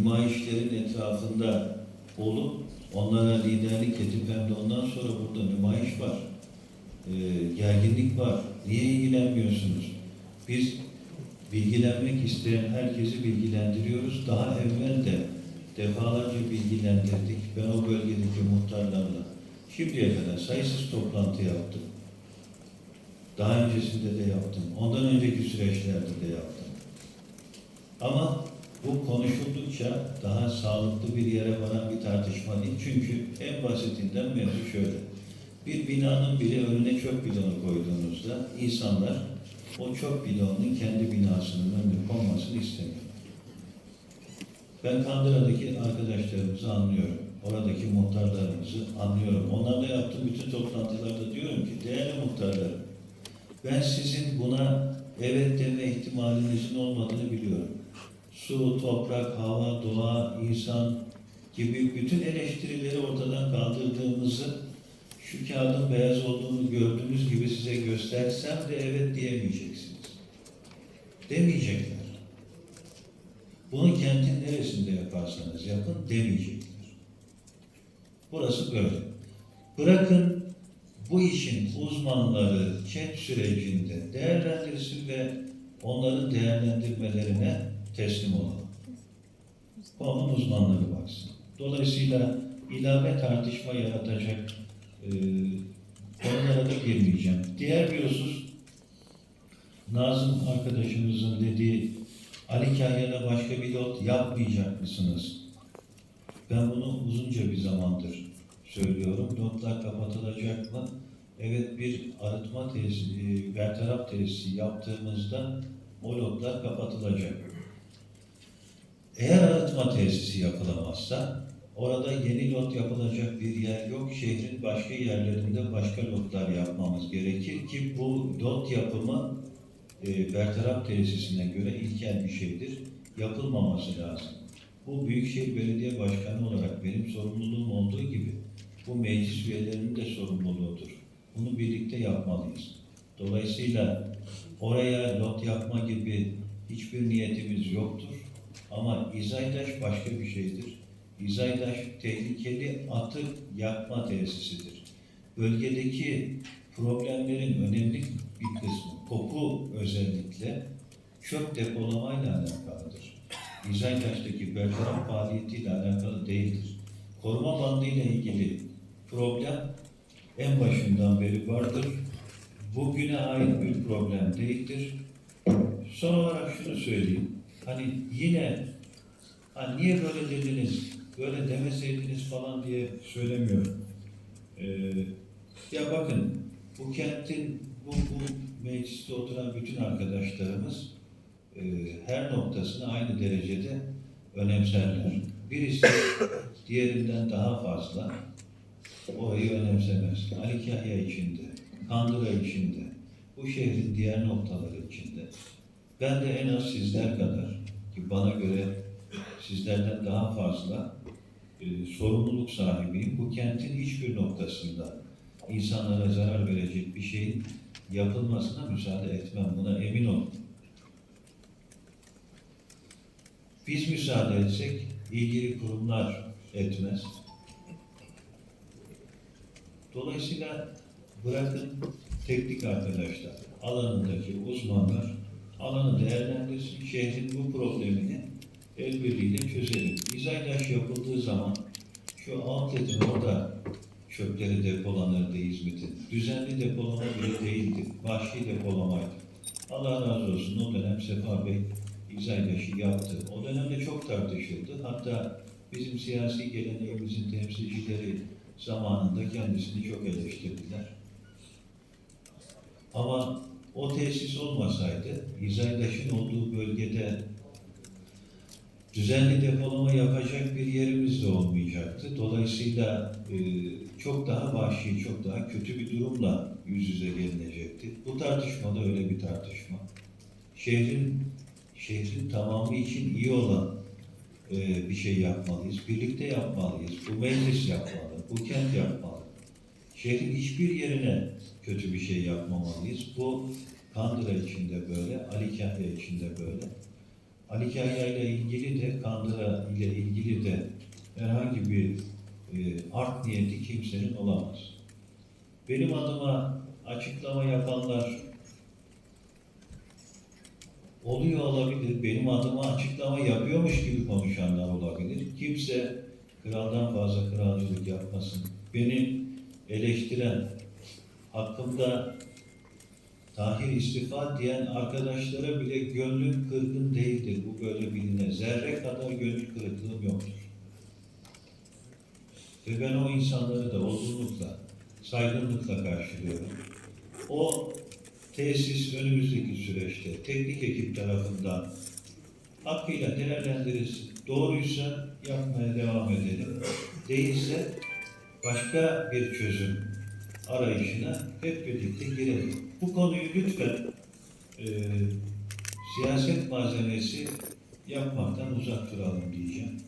nümayişlerin etrafında olup onlara liderlik edip hem de ondan sonra burada nümayiş var. Ee, gerginlik var. Niye ilgilenmiyorsunuz? Biz bilgilenmek isteyen herkesi bilgilendiriyoruz. Daha evvel de defalarca bilgilendirdik. Ben o bölgedeki muhtarlarla şimdiye kadar sayısız toplantı yaptım. Daha öncesinde de yaptım. Ondan önceki süreçlerde de yaptım. Ama bu konuşuldukça daha sağlıklı bir yere varan bir tartışma değil. Çünkü en basitinden mevzu şöyle. Bir binanın bile önüne çöp bidonu koyduğunuzda insanlar o çöp bidonunun kendi binasının önüne konmasını istemiyor. Ben Kandıra'daki arkadaşlarımızı anlıyorum. Oradaki muhtarlarımızı anlıyorum. Onlarla yaptığım bütün toplantılarda diyorum ki değerli muhtarlarım ben sizin buna evet deme ihtimalinizin olmadığını biliyorum. Su, toprak, hava, doğa, insan gibi bütün eleştirileri ortadan kaldırdığımızı şu kağıdın beyaz olduğunu gördüğünüz gibi size göstersem de evet diyemeyeceksiniz. Demeyecekler. Bunu kentin neresinde yaparsanız yapın demeyecekler. Burası böyle. Bırakın bu işin uzmanları chat sürecinde değerlendirsin ve onların değerlendirmelerine teslim olalım. Onun uzmanları baksın. Dolayısıyla ilave tartışma yaratacak e, konulara da girmeyeceğim. Diğer bir husus Nazım arkadaşımızın dediği Ali Kahya'da başka bir lot yapmayacak mısınız? Ben bunu uzunca bir zamandır söylüyorum. Lotlar kapatılacak mı? Evet bir arıtma tesisi, e, bertaraf tesisi yaptığımızda o lotlar kapatılacak. Eğer arıtma tesisi yapılamazsa orada yeni lot yapılacak bir yer yok. Şehrin başka yerlerinde başka lotlar yapmamız gerekir ki bu lot yapımı e, bertaraf tesisine göre ilkel bir şeydir. Yapılmaması lazım. Bu Büyükşehir Belediye Başkanı olarak benim sorumluluğum olduğu gibi bu meclis üyelerinin de sorumluluğudur. Bunu birlikte yapmalıyız. Dolayısıyla oraya lot yapma gibi hiçbir niyetimiz yoktur. Ama İzaydaş başka bir şeydir. İzaydaş tehlikeli atık yakma tesisidir. Bölgedeki problemlerin önemli bir kısmı, koku özellikle çöp depolamayla alakalıdır. İzaydaş'taki bertaraf faaliyetiyle alakalı değildir. Koruma bandı ile ilgili problem en başından beri vardır. Bugüne ait bir problem değildir. Son olarak şunu söyleyeyim. Hani yine ha niye böyle dediniz, böyle demeseydiniz falan diye söylemiyorum. Ee, ya bakın bu kentin, bu, bu mecliste oturan bütün arkadaşlarımız e, her noktasını aynı derecede önemserler. Birisi diğerinden daha fazla orayı önemsemez. Ali Kahya içinde, Kandıra içinde, bu şehrin diğer noktaları içinde. Ben de en az sizler kadar ki bana göre sizlerden daha fazla e, sorumluluk sahibiyim. Bu kentin hiçbir noktasında insanlara zarar verecek bir şeyin yapılmasına müsaade etmem. Buna emin olun. Biz müsaade etsek ilgili kurumlar etmez. Dolayısıyla bırakın teknik arkadaşlar, alanındaki uzmanlar alanı değerlendirsin, şehrin bu problemini el birliğiyle çözelim. İzaydaş yapıldığı zaman şu outletin orada çöpleri depolanırdı İzmit'in. Düzenli depolama bile değildi. Vahşi depolamaydı. Allah razı olsun o dönem Sefa Bey İzaydaş'ı yaptı. O dönemde çok tartışıldı. Hatta bizim siyasi geleneğimizin temsilcileri zamanında kendisini çok eleştirdiler. Ama o tesis olmasaydı, İzaydaş'ın olduğu bölgede düzenli depolama yapacak bir yerimiz de olmayacaktı. Dolayısıyla e, çok daha vahşi, çok daha kötü bir durumla yüz yüze gelinecekti. Bu tartışma da öyle bir tartışma. Şehrin şehrin tamamı için iyi olan e, bir şey yapmalıyız. Birlikte yapmalıyız. Bu meclis yapmalı, bu kent yapmalı. Şehrin hiçbir yerine kötü bir şey yapmamalıyız. Bu Kandıra içinde böyle, Ali Kahya içinde böyle. Ali Kahya ile ilgili de Kandıra ile ilgili de herhangi bir e, art niyeti kimsenin olamaz. Benim adıma açıklama yapanlar oluyor olabilir. Benim adıma açıklama yapıyormuş gibi konuşanlar olabilir. Kimse kraldan fazla kralcılık yapmasın. Beni eleştiren, hakkımda tahir istifa diyen arkadaşlara bile gönlüm kırgın değildir. Bu böyle biline. Zerre kadar gönül kırıklığım yoktur. Ve ben o insanları da olgunlukla, saygınlıkla karşılıyorum. O tesis önümüzdeki süreçte teknik ekip tarafından hakkıyla değerlendirilsin. Doğruysa yapmaya devam edelim. Değilse başka bir çözüm arayışına hep birlikte girelim. Bu konuyu lütfen e, siyaset malzemesi yapmaktan uzak duralım diyeceğim.